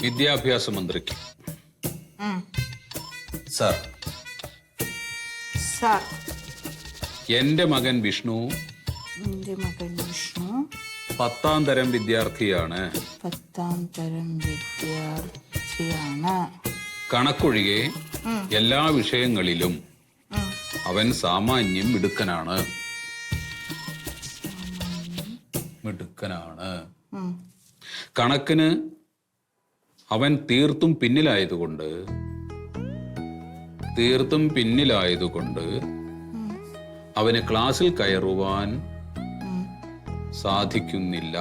വിദ്യാഭ്യാസ മന്ത്രിക്ക്. Sir. Sir. എന്റെ മകൻ വിഷ്ണു എന്റെ മകൻ വിഷ്ണു. പത്താം തരം വിദ്യാർത്ഥിയാണ്. പത്താം തരം വിദ്യാർത്ഥിയാണ്. കണക്കൊഴികെ എല്ലാ വിഷയങ്ങളിലും അവൻ സാമാന്യം മിടുക്കനാണ്. മിടുക്കനാണ്. കണക്കിന് അവൻ തീർത്തും പിന്നിലായതുകൊണ്ട് തീർത്തും പിന്നിലായതുകൊണ്ട് അവന് ക്ലാസ്സിൽ കയറുവാൻ സാധിക്കുന്നില്ല.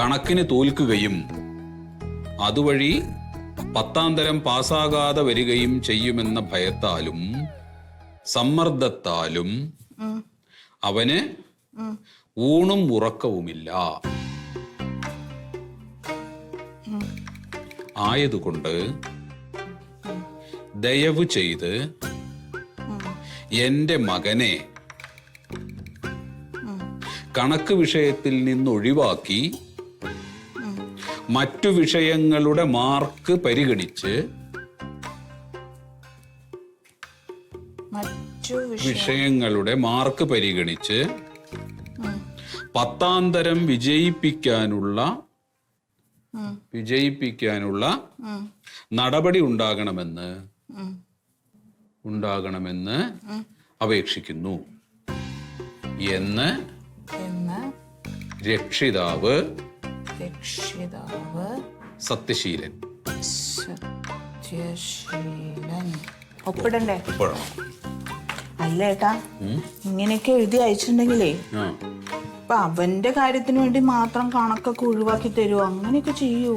കണക്കിന് തോൽക്കുകയും അതുവഴി പത്താം തരം പാസ്സാകാതെ വരികയും ചെയ്യുമെന്ന ഭയത്താലും സമ്മർദ്ദത്താലും. അവന് ഊണും ഉറക്കവുമില്ല. ആയതുകൊണ്ട് ദയവ് ചെയ്ത് എന്റെ മകനെ കണക്ക് വിഷയത്തിൽ നിന്ന് ഒഴിവാക്കി മറ്റു വിഷയങ്ങളുടെ മാർക്ക് പരിഗണിച്ച് വിഷയങ്ങളുടെ മാർക്ക് പരിഗണിച്ച്. പത്താം തരം വിജയിപ്പിക്കാനുള്ള. വിജയിപ്പിക്കാനുള്ള നടപടി ഉണ്ടാകണമെന്ന് ഉണ്ടാകണമെന്ന് അപേക്ഷിക്കുന്നു. എന്ന് രക്ഷിതാവ് രക്ഷിതാവ് സത്യശീലൻ. സത്യശീലൻ. ഒപ്പിടണ്ടേ? അല്ല ഏട്ടാ? ഇങ്ങനെയൊക്കെ എഴുതി അയച്ചിട്ടുണ്ടെങ്കിലേ ആ ഇപ്പൊ അവന്റെ കാര്യത്തിന് വേണ്ടി മാത്രം കണക്കൊക്കെ ഒഴിവാക്കി തരുമോ അങ്ങനെയൊക്കെ ചെയ്യൂ?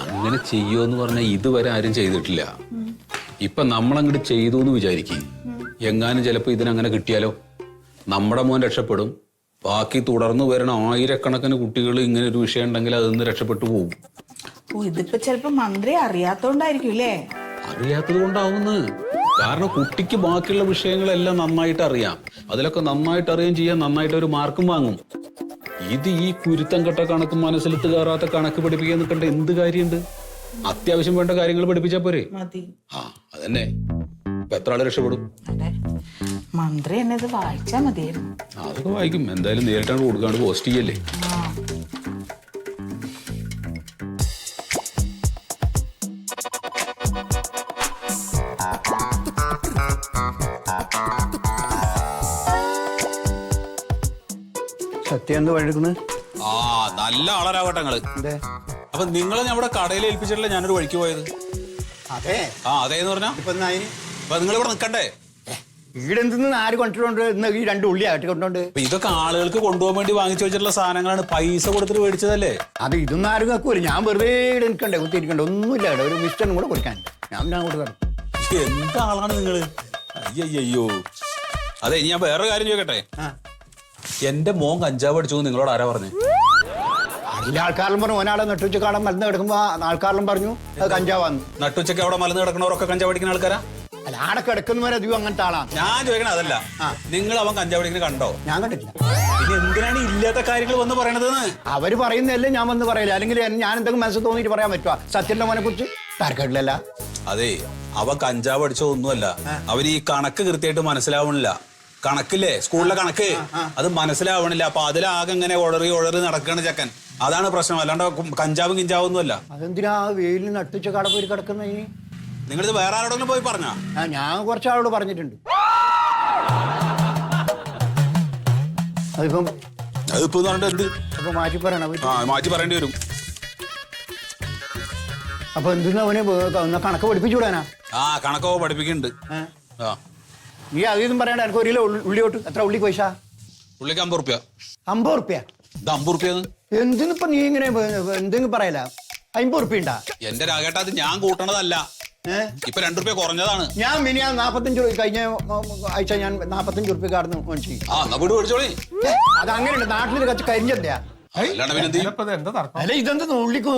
അങ്ങനെ ചെയ്യുമെന്ന് പറഞ്ഞാൽ ഇതുവരെ ആരും ചെയ്തിട്ടില്ല. ഇപ്പൊ നമ്മളങ്ങോട്ട് ചെയ്തു എന്ന് വിചാരിക്കും. എങ്ങാനും ചിലപ്പോ ഇതിനങ്ങനെ കിട്ടിയാലോ? നമ്മുടെ മോൻ രക്ഷപ്പെടും. ബാക്കി തുടർന്ന് വരണ ആയിരക്കണക്കിന് കുട്ടികൾ ഇങ്ങനെ ഒരു വിഷയം ഉണ്ടെങ്കിൽ അതിൽ നിന്ന് രക്ഷപ്പെട്ടു പോകും. ഓ ഇതിപ്പോ ചിലപ്പോ മന്ത്രി അറിയാത്തോണ്ടായിരിക്കും അല്ലേ? അറിയാത്തത് കൊണ്ടാവുന്നു. കാരണം കുട്ടിക്ക് ബാക്കിയുള്ള വിഷയങ്ങളെല്ലാം നന്നായിട്ട് അറിയാം. അതിലൊക്കെ നന്നായിട്ട് അറിയുകയും ചെയ്യാൻ നന്നായിട്ട് ഒരു മാർക്കും വാങ്ങും. ഇത് ഈ കുരുത്തം കെട്ട കണക്ക് മനസ്സിലെത്ത് കയറാത്ത കണക്ക് പഠിപ്പിക്കാൻ നിൽക്കേണ്ട എന്ത് കാര്യമുണ്ട്? അത്യാവശ്യം വേണ്ട കാര്യങ്ങൾ പഠിപ്പിച്ചാ പോരെ? ആ അതന്നെ. ഇപ്പൊ എത്ര ആൾ രക്ഷപ്പെടും? മന്ത്രി എന്നത് വായിച്ചാ മതിയായിരുന്നു. അതൊക്കെ വായിക്കും. എന്തായാലും നേരിട്ടാണ് കൊടുക്കാണ്ട് പോസ്റ്റ് ചെയ്യല്ലേ? ആ സത്യം ആ നല്ല ആളരാകട്ടെ നിങ്ങൾ. അപ്പൊ നിങ്ങൾ നമ്മുടെ കടയിൽ ഏൽപ്പിച്ചിട്ടില്ല ഞാനൊരു വഴിക്ക് പോയത്? അതെ. ആ അതേന്ന് പറഞ്ഞാ? ഇപ്പൊ അപ്പൊ നിങ്ങൾ ഇവിടെ നിൽക്കണ്ടേ ഇവിടെ എന്തെന്ന് ആര് കൊണ്ടിട്ടുണ്ട് ഇന്ന് ഈ രണ്ട് ഉള്ളി ആട്ടി കൊണ്ടുണ്ട് ഇതൊക്കെ ആളുകൾക്ക് കൊണ്ടുപോകാൻ വേണ്ടി വാങ്ങിച്ചു വെച്ചിട്ടുള്ള സാധനങ്ങളാണ് പൈസ കൊടുത്തിട്ട് മേടിച്ചതല്ലേ? അത് ഇതൊന്നും ആരും വെക്കൂല ഞാൻ വെറുതെ ഇവിടെ നിൽക്കണ്ടേ? കുത്തിയിരിക്കണ്ടേ? ഒന്നുമില്ല ഇവിടെ. ഒരു മിസ്റ്ററും കൂടെ കൊടുക്കാൻ. ഞാൻ ഞാൻ കൂടെ എന്താളാണ് നിങ്ങൾ? അയ്യയ്യോ അതെ ഞാൻ വേറെ കാര്യം ചോദിക്കട്ടെ? ആ. എന്റെ മോൻ കഞ്ചാവ് അടിച്ചു നിങ്ങളോട് ആരാ പറഞ്ഞു? അതിന്റെ ആൾക്കാരെല്ലാം പറഞ്ഞു ഒരാളെ നട്ടുച്ചക്ക് അവിടെ മരുന്ന് കിടക്കുമ്പോ ആൾക്കാരെല്ലാം പറഞ്ഞു അത് കഞ്ചാവാന്ന്. നട്ടുച്ചക്ക് അവിടെ മലന്ന് കിടക്കണവരൊക്കെ കഞ്ചാവ് അടിക്കുന്ന ആൾക്കാരാ? അല്ല ആടെ കിടക്കുന്നവരെ അധികം അങ്ങനത്തെ ആളാണ് ഞാൻ ചോദിക്കണ അതല്ല. നിങ്ങൾ അവൻ കഞ്ചാവ് അടിക്കുന്ന കണ്ടോ? ഞാൻ കണ്ടിട്ടില്ല. പിന്നെ എന്തിനാണ് ഇല്ലാത്ത കാര്യങ്ങൾ വന്ന് പറയണത് അവർ പറയുന്നതല്ലേ ഞാൻ വന്ന് പറയില്ല അല്ലെങ്കിൽ ഞാൻ എന്തെങ്കിലും മനസ്സിൽ തോന്നിട്ട് പറയാൻ പറ്റുമോ സത്യന്റെ മോനെ കുറിച്ച് തരക്കേടില്ലല്ല അതെ അവ കഞ്ചാവ് അടിച്ചോ ഒന്നുമല്ല അവർ ഈ കണക്ക് കൃത്യമായിട്ട് മനസ്സിലാവണില്ല. കണക്കില്ലേ? സ്കൂളിലെ കണക്ക്? അത് മനസ്സിലാവണില്ല. അപ്പൊ അതിലാകെ ഇങ്ങനെ ഒഴറി ഒഴറി നടക്കണ ചെക്കൻ. അതാണ് പ്രശ്നം. അല്ലാണ്ട് കഞ്ചാവും കിഞ്ചാവും ഒന്നുമല്ല അതെന്തിനാ വെയിലിൽ നട്ടിച്ച കട പോയി കിടക്കുന്ന നിങ്ങളിത് വേറെ ആരോടെങ്കിലും പോയി പറഞ്ഞാ? ഞാൻ കുറച്ച് ആളോട് പറഞ്ഞിട്ടുണ്ട്. അതിപ്പം അതിപ്പോ പറഞ്ഞിട്ട് എന്ത്? അപ്പൊ മാറ്റി പറയണം മാറ്റി പറയേണ്ടി വരും. അപ്പൊ എന്തിനാ അവന് കണക്ക് പഠിപ്പിച്ചു വിടാനാ? ആ കണക്കോ പഠിപ്പിക്കുന്നുണ്ട്. ആ. നീ അതിന്നും പറയണ്ട എനിക്ക് ഒരു കിലോ ഉള്ളി- തൊട്ട് എത്ര ഉള്ളി പൈസ? ഉള്ളിക്ക് അമ്പത് റുപ്യ. അമ്പത് റുപ്യ? ഇത് അമ്പത് റുപ്യ എന്തിനിപ്പൊ നീ ഇങ്ങനെ എന്തെങ്കിലും പറയല? അമ്പത് റുപ്യ ഉണ്ടാ? എന്റെ രാഗേട്ട അത് ഞാൻ കൂട്ടണതല്ല. ഇപ്പൊ രണ്ടു റുപ്യ കുറഞ്ഞതാണ്. ഞാൻ മിനി ആ നാപ്പത്തഞ്ച് രൂപ കഴിഞ്ഞ ആഴ്ച ഞാൻ നാപ്പത്തഞ്ച് റുപ്യ കാർന്ന് മേടിച്ചു അത് അങ്ങനെയുണ്ട് നാട്ടിൽ കച്ച് കരിഞ്ഞല്ലേ ഇതെന്താ പിന്നെ എന്ത് ചെയ്യും? എന്താ തർക്കം? അല്ല ഇതെന്താ ഉള്ളിക്ക്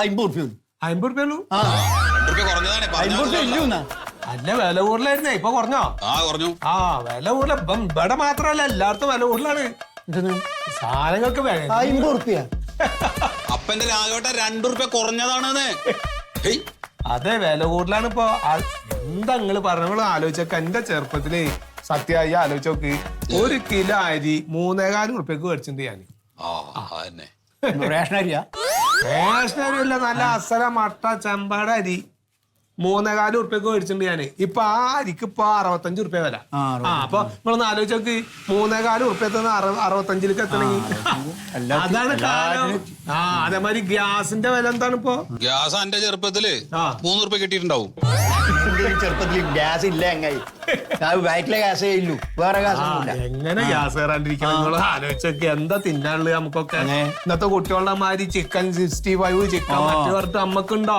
അമ്പത് റുപ്യ അമ്പത് റുപ്യ കുറഞ്ഞതാണ് അമ്പത് റുപ്യ ഇല്ലെന്നാ. അല്ല വില കൂടുതലായിരുന്നേ. ഇപ്പൊ കുറഞ്ഞോ? ആ കുറഞ്ഞു. ആ വില കൂടുതല. ഇപ്പം ഇവിടെ മാത്രല്ല എല്ലായിടത്തും വില കൂടുതലാണ്. സാധനങ്ങൾക്ക് വില അമ്പത് ഉറുപ്പ്യ അപ്പന്റെ രാഘവട്ട രണ്ടു റുപ്യ കുറഞ്ഞതാണെന്ന്. ഹേയ്. അതെ വില കൂടുതലാണ് ഇപ്പൊ. എന്താ നിങ്ങൾ പറഞ്ഞ ആലോചിച്ചൊക്കെ. എന്റെ ചെറുപ്പത്തിൽ സത്യമായി ആലോചിച്ച് നോക്ക്. ഒരു കിലോ അരി മൂന്നേകാലും റുപ്യക്ക് മേടിച്ചിട്ടുണ്ട് ഞാൻ റേഷൻ അരിയാ? റേഷനരിയല്ല നല്ല അസല മട്ട ചെമ്പാട അരി. മൂന്നേകാലും ഉറുപ്പ്യൊക്കെ മേടിച്ചിട്ടുണ്ട് ഞാൻ ഇപ്പൊ ആ അരിക്ക് ഇപ്പൊ അറുപത്തഞ്ച് ഉറുപ്പ്യ വില. ആ, അപ്പൊ നിങ്ങളൊന്ന് ആലോചിച്ച് നോക്ക്. മൂന്നേകാൽ ഉറുപ്പ്യത്തിന് അറുപത്തഞ്ചിലേക്ക് എത്തണമെങ്കിൽ എല്ലാ- അതാണ് കാലം. ആ അതേമാതിരി ഗ്യാസിന്റെ വില എന്താണ് ഇപ്പൊ? ഗ്യാസ് എന്റെ ചെറുപ്പത്തിൽ മൂന്നുറുപ്യ മൂന്ന് റുപ്യ കിട്ടിയിട്ടുണ്ടാവും ചെറുപ്പത്തിൽ ചെറുപ്പത്തിൽ ഗ്യാസ് ഇല്ല എങ്ങായി? വയറ്റിലെ ഗ്യാസേ ഇല്ലു വേറെ ഗ്യാസ് എങ്ങനെ ഗ്യാസ് കയറാണ്ടിരിക്കണം? നിങ്ങൾ ആലോചിച്ചൊക്കെ എന്താ തിന്നാനുള്ളത് നമുക്കൊക്കെ. ഇന്നത്തെ കുട്ടികളുടെ മാതിരി ചിക്കൻ സിക്സ്റ്റി ഫൈവ് ചിക്കൻ മറ്റു പറഞ്ഞിട്ട് നമ്മക്കുണ്ടോ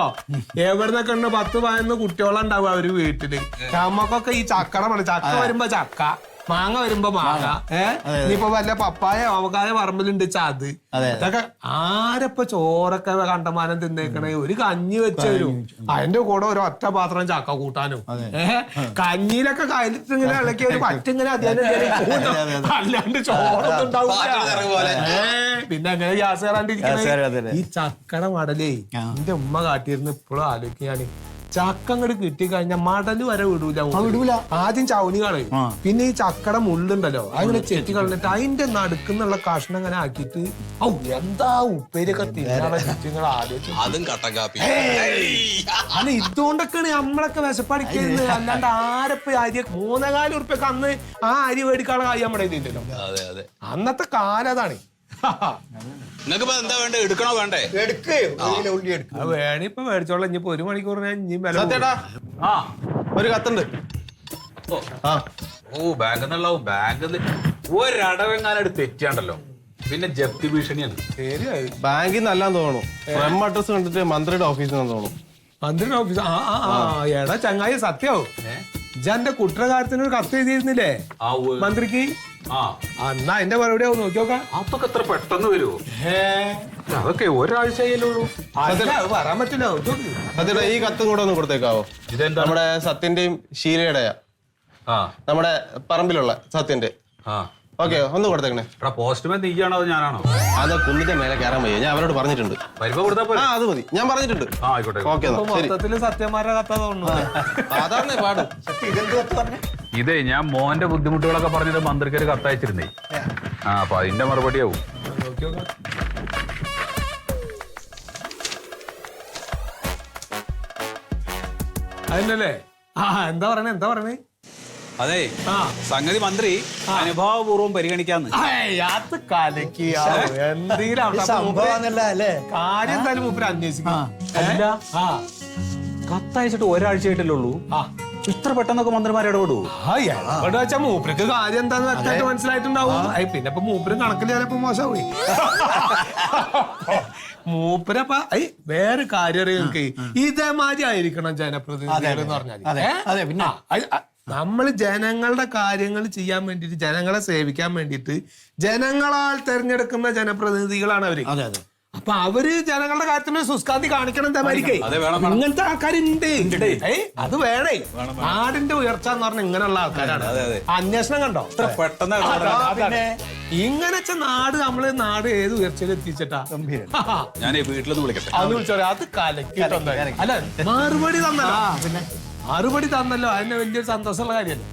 എവിടുന്നൊക്കെ ഉണ്ട് പത്ത് പതിനൊന്ന് കുട്ടികളുണ്ടാവും അവർ വീട്ടിൽ. നമ്മക്കൊക്കെ ഈ ചക്കട മതി ചക്ക വരുമ്പോ ചക്ക മാങ്ങ വരുമ്പോ മാങ്ങ. ഏഹ് ഇനിയിപ്പോ വല്ല പപ്പായ അവകായ പറമ്പിലുണ്ട് ചത്. ഇതൊക്കെ ആരപ്പ ചോറൊക്കെ കണ്ടമാനം തിന്നേക്കണേ? ഒരു കഞ്ഞി വെച്ച് തരും. അതിന്റെ കൂടെ ഒരു ഒറ്റ പാത്രം ചക്ക കൂട്ടാനും. ഏഹ് കഞ്ഞിയിലൊക്കെ കയ്യിലിട്ട് ഇളക്കി ഒരു പറ്റിങ്ങനെ അധ്യാനം അല്ലാണ്ട് ചോറൊന്നും. ഉണ്ടാവില്ല പിന്നെ അങ്ങനെ ഗ്യാസ് കയറാണ്ടിരിക്കുന്നത് ഈ ചക്കട മടലേ. എന്റെ ഉമ്മ കാട്ടിയിരുന്ന് ഇപ്പോഴും ആലോചിക്കും ഞാൻ കിട്ടിക്കഴിഞ്ഞാൽ കിട്ടി കഴിഞ്ഞാൽ മടൽ വരെ വിടൂല. വിടൂല. ആദ്യം ചവണി കളയും. പിന്നെ ഈ ചക്കട മുള്ളുണ്ടല്ലോ അതിങ്ങനെ ചെത്തി കളഞ്ഞിട്ട് അതിന്റെ നടുക്കുന്നുള്ള കഷ്ണം അങ്ങനെ ആക്കിട്ട് ഔ എന്താ ഉപ്പേരിയൊക്കെ തിന്നാളെ ആലോചിച്ചു അതും അല്ല ഇതുകൊണ്ടൊക്കെയാണ് നമ്മളൊക്കെ വിശപ്പടിക്കുന്നത് അല്ലാണ്ട് ആരപ്പ അരി മൂന്നേകാൽ ഉറുപ്പൊക്കെ അന്ന് ആ അരി മേടിക്കാനുള്ള കാര്യം നമ്മുടെ ഇതില്ലല്ലോ അതെ അതെ. അന്നത്തെ കാലം അതാണ്. നിങ്ങൾക്ക് ഇപ്പൊ എന്താ വേണ്ടേ? എടുക്കണോ വേണ്ടേ? എടുക്ക്. ഒരു കിലോ ഉള്ളി എടുക്ക്. അത് വേണേ ഇപ്പൊ മേടിച്ചോളാം. ഇനിയിപ്പോ ഒരു മണിക്കൂർ ഞാൻ ഇനി വില സത്യേട്ടാ ആ ഒരു കത്തുണ്ട്. ആ. ഓ ബാങ്കിൽ നിന്നുള്ളാവും ബാങ്കിൽ ഒരടവെങ്ങാനും തെറ്റിയാണ്ടല്ലോ. പിന്നെ ജപ്തി ഭീഷണിയാണ്. ശരിയായി. ബാങ്കിൽ നിന്നല്ലാന്ന് തോന്നുന്നു. ഫ്രം അഡ്രസ് കണ്ടിട്ട് മന്ത്രിയുടെ ഓഫീസിൽ നിന്ന് തോന്നുന്നു. മന്ത്രിയുടെ ഓഫീസ്? ആ ആ ആ. എടാ ചങ്ങായി സത്യാവും. ഇജന്റെ കുട്ടറ കാര്യത്തിന് ഒരു കത്ത് എഴുതിയിരുന്നില്ലേ? ആ ഉവ്വ്. മന്ത്രിക്ക്? എന്നാ എന്റെ മറുപടി ആവും നോക്കി നോക്കാം. അതൊക്കെ എത്ര പെട്ടെന്ന് വരുമോ അതൊക്കെ ഒരാഴ്ച ഉള്ളൂ. അല്ല, അത് പറയാൻ പറ്റില്ല. ഇത് ഈ കത്തും കൂടെ ഒന്ന് കൊടുത്തേക്കാവോ? ഇതെന്താ നമ്മുടെ സത്യന്റെയും ഷീലയുടെയാ. ആ. നമ്മുടെ പറമ്പിലുള്ള സത്യന്റെ. ആ. ഓക്കെ ഒന്ന് കൊടുത്തേക്കണേ. എടാ പോസ്റ്റ്മാൻ നീയാണോ അതോ ഞാനാണോ? അത് കുന്നിന്റെ മേലെ കയറാൻ വയ്യ. ഞാൻ അവരോട് പറഞ്ഞിട്ടുണ്ട്. കൊടുത്താ പോരെ? ആ അത് മതി. ഞാൻ പറഞ്ഞിട്ടുണ്ട്. ആ ആയിക്കോട്ടെ ഓക്കെ കഥ തോന്നുന്നു അതാണ് പാട്. ഇതേ ഞാൻ മോന്റെ ബുദ്ധിമുട്ടുകളൊക്കെ പറഞ്ഞിട്ട് മന്ത്രിക്ക് ഒരു കത്തയച്ചിരുന്നേ ആ അപ്പൊ അതിന്റെ മറുപടിയാവും. അതിനല്ലേ ആ എന്താ പറയണേ എന്താ പറയണേ? അതെ ആ. സംഗതി മന്ത്രി അനുഭാവപൂർവം പരിഗണിക്കാന്ന്. ഏയ്, അത് കലക്കി എന്തെങ്കിലും ആവട്ടെ. അപ്പൊ മൂപ്പര് സംഭവം അല്ലേ? കാര്യം എന്തായാലും മൂപ്പര് അന്വേഷിക്കും. ഏ? അല്ല. ആ. കത്തയച്ചിട്ട് ഒരാഴ്ചയായിട്ടല്ലേ ഉള്ളൂ. ആ. ഇത്ര പെട്ടെന്നൊക്കെ മന്ത്രിമാരെ ഇടപെടുവോ വെച്ചാ മൂപ്പർക്ക് കാര്യം എന്താന്ന് വ്യക്തമായിട്ട് മനസ്സിലായിട്ടുണ്ടാവും. പിന്നെ ഇപ്പൊ മൂപ്പരും കണക്കിൽ ചിലപ്പോ മോശമായി. മൂപ്പരപ്പ ഐ വേറെ കാര്യം അറിയാം എനിക്ക്? ഇതേമാതിരി ആയിരിക്കണം ജനപ്രതിനിധികൾ എന്ന് പറഞ്ഞാൽ അതെ, അതെ, പിന്നെ? നമ്മൾ ജനങ്ങളുടെ കാര്യങ്ങൾ ചെയ്യാൻ വേണ്ടിയിട്ട് ജനങ്ങളെ സേവിക്കാൻ വേണ്ടിയിട്ട് ജനങ്ങളാൽ തെരഞ്ഞെടുക്കുന്ന ജനപ്രതിനിധികളാണ് അവർ. അതെ അതെ. അപ്പൊ അവർ ജനങ്ങളുടെ കാര്യത്തിന് സുസ്കാന്തി കാണിക്കണം എന്താ. ഇങ്ങനത്തെ ആൾക്കാരുണ്ട്. അത് വേണേ. നാടിന്റെ ഉയർച്ച എന്ന് പറഞ്ഞ ഇങ്ങനെയുള്ള ആൾക്കാരാണ്. അതെ, അതെ. അന്വേഷണം കണ്ടോ? ഇത്ര പെട്ടെന്ന്. ഇങ്ങനെ നാട് നമ്മൾ നാട് ഏത് ഉയർച്ചയിൽ എത്തിച്ചിട്ടാ? ഗംഭീരം. ഞാൻ വീട്ടിലൊന്ന് വിളിക്കട്ടെ. അത് വിളിച്ചോ അത് കലക്കിട്ടുണ്ട് അല്ല മറുപടി തന്നല്ലോ. പിന്നെ? മറുപടി തന്നല്ലോ. അതിന് വലിയൊരു സന്തോഷമുള്ള കാര്യല്ലേ?